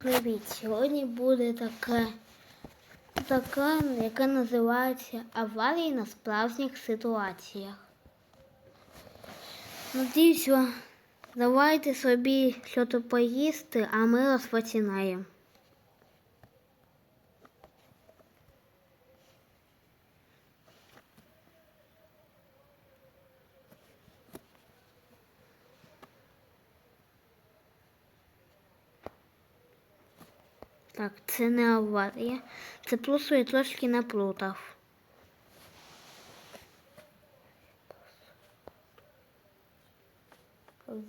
Привіт! Сьогодні буде така, така, яка називається Аварії на справжніх ситуаціях. Надіюсь, давайте собі щось поїсти, а ми розпочинаємо. Так, це не аварія. Це просто я трошки наплутав.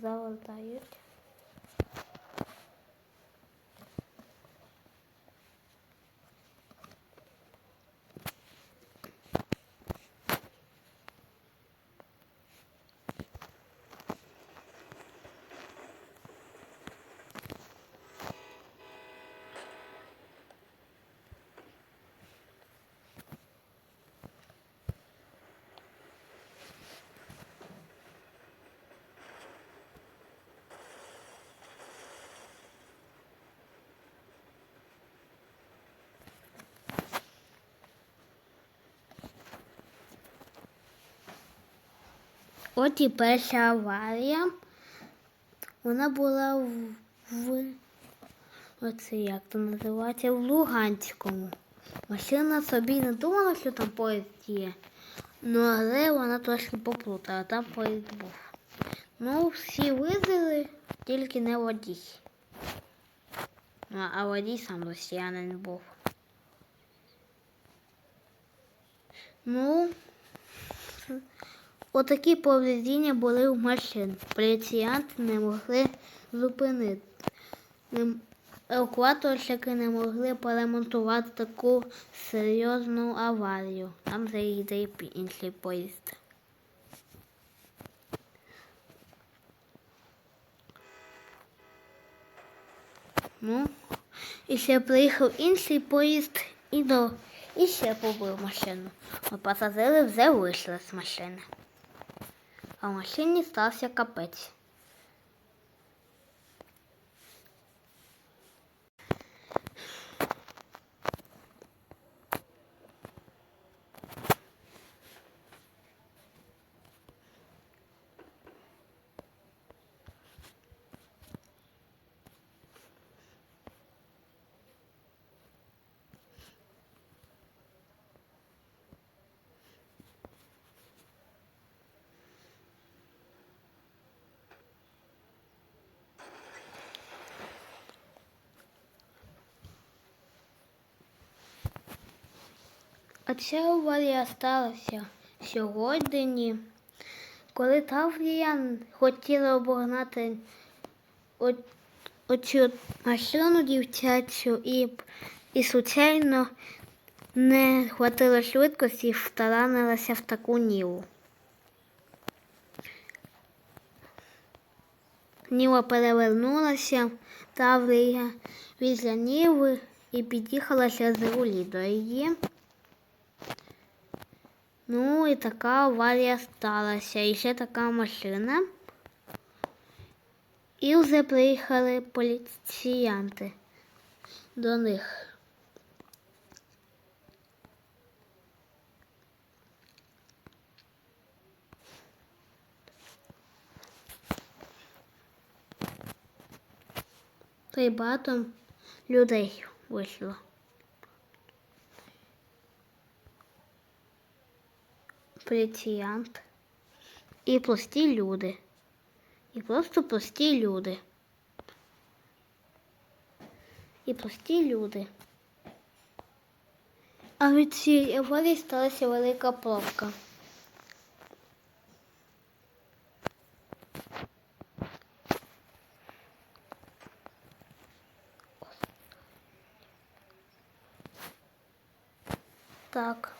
Завертають. От і перша аварія. Вона була в, в оце як то називається, в Луганському. Машина собі не думала, що там поїзд є. Ну, але вона трошки поплутала, там поїзд був. Ну, всі визвали, тільки не водій. А, а водій сам росіянин був. Ну, Отакі повреждення були в машин. Поліціянти не могли зупинити. Евакуаторщики не могли поремонтувати таку серйозну аварію. Там заїде інший поїзд. Ну, і ще приїхав інший поїзд і до і ще побив машину. А пасажири вже вийшли з машини. А в машині стався капець. А ця аварія сталася сьогодні, коли Таврія хотіла обогнати оцю машину дівчачу і, і случайно не хватило швидкості і втаранилася в таку ніву. Ніва перевернулася, Таврія після ніви і під'їхалася з рулі до її. Ну і така аварія сталася. І ще така машина. І вже приїхали поліціянти до них. Та багато людей вийшло. Поліціянт і прості люди. І просто прості люди. І прості люди. А від цієї аварії сталася велика пробка. Так.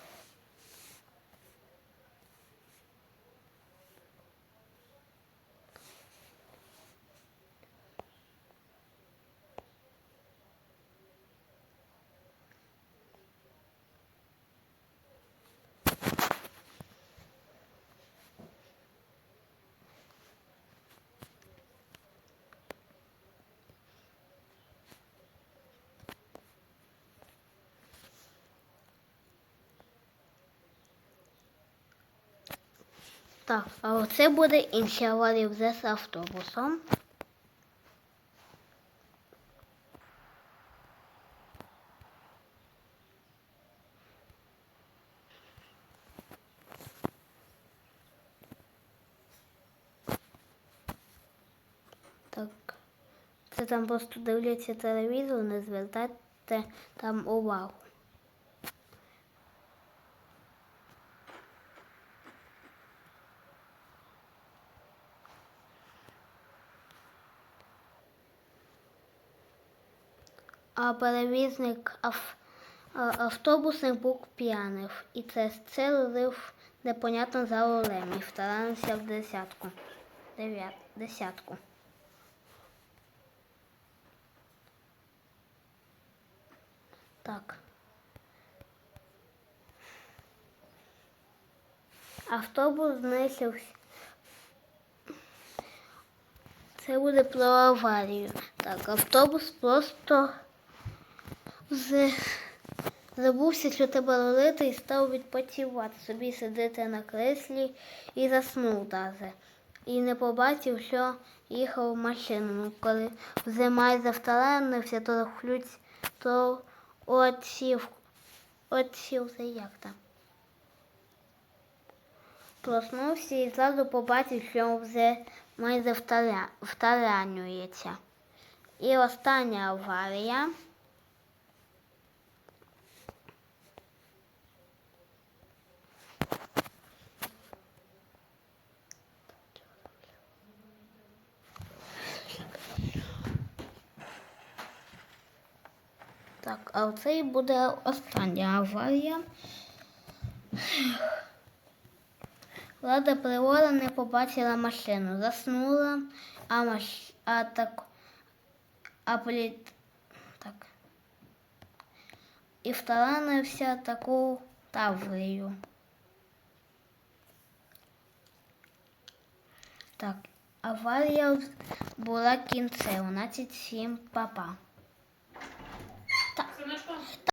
Так, а оце буде інші аварії вже з автобусом. Так. Це там просто дивляться телевізор, не звертайте там увагу. А перевізник ав... а- автобусник був п'яний. І це сцелив непонятно за рулем і втаранився в десятку. Дев'ят... Десятку. Так. Автобус знесився. Це буде про аварію. Так, автобус просто. Забувся, що треба робити, і став відпочивати. Собі сидити на креслі і заснув даже. І не побачив, що їхав в машину. Ну, коли вже майже втаранився, то хлюць, то отсів, отсів, це як там. Проснувся і зразу побачив, що вже майже втаранюється. І остання аварія. Так, а оце буде остання аварія. Влада Привола не побачила машину, заснула, а маш... а так а політ... так. І втаранився таку таврію. Так, аварія була кінцева, 17 папа. Так,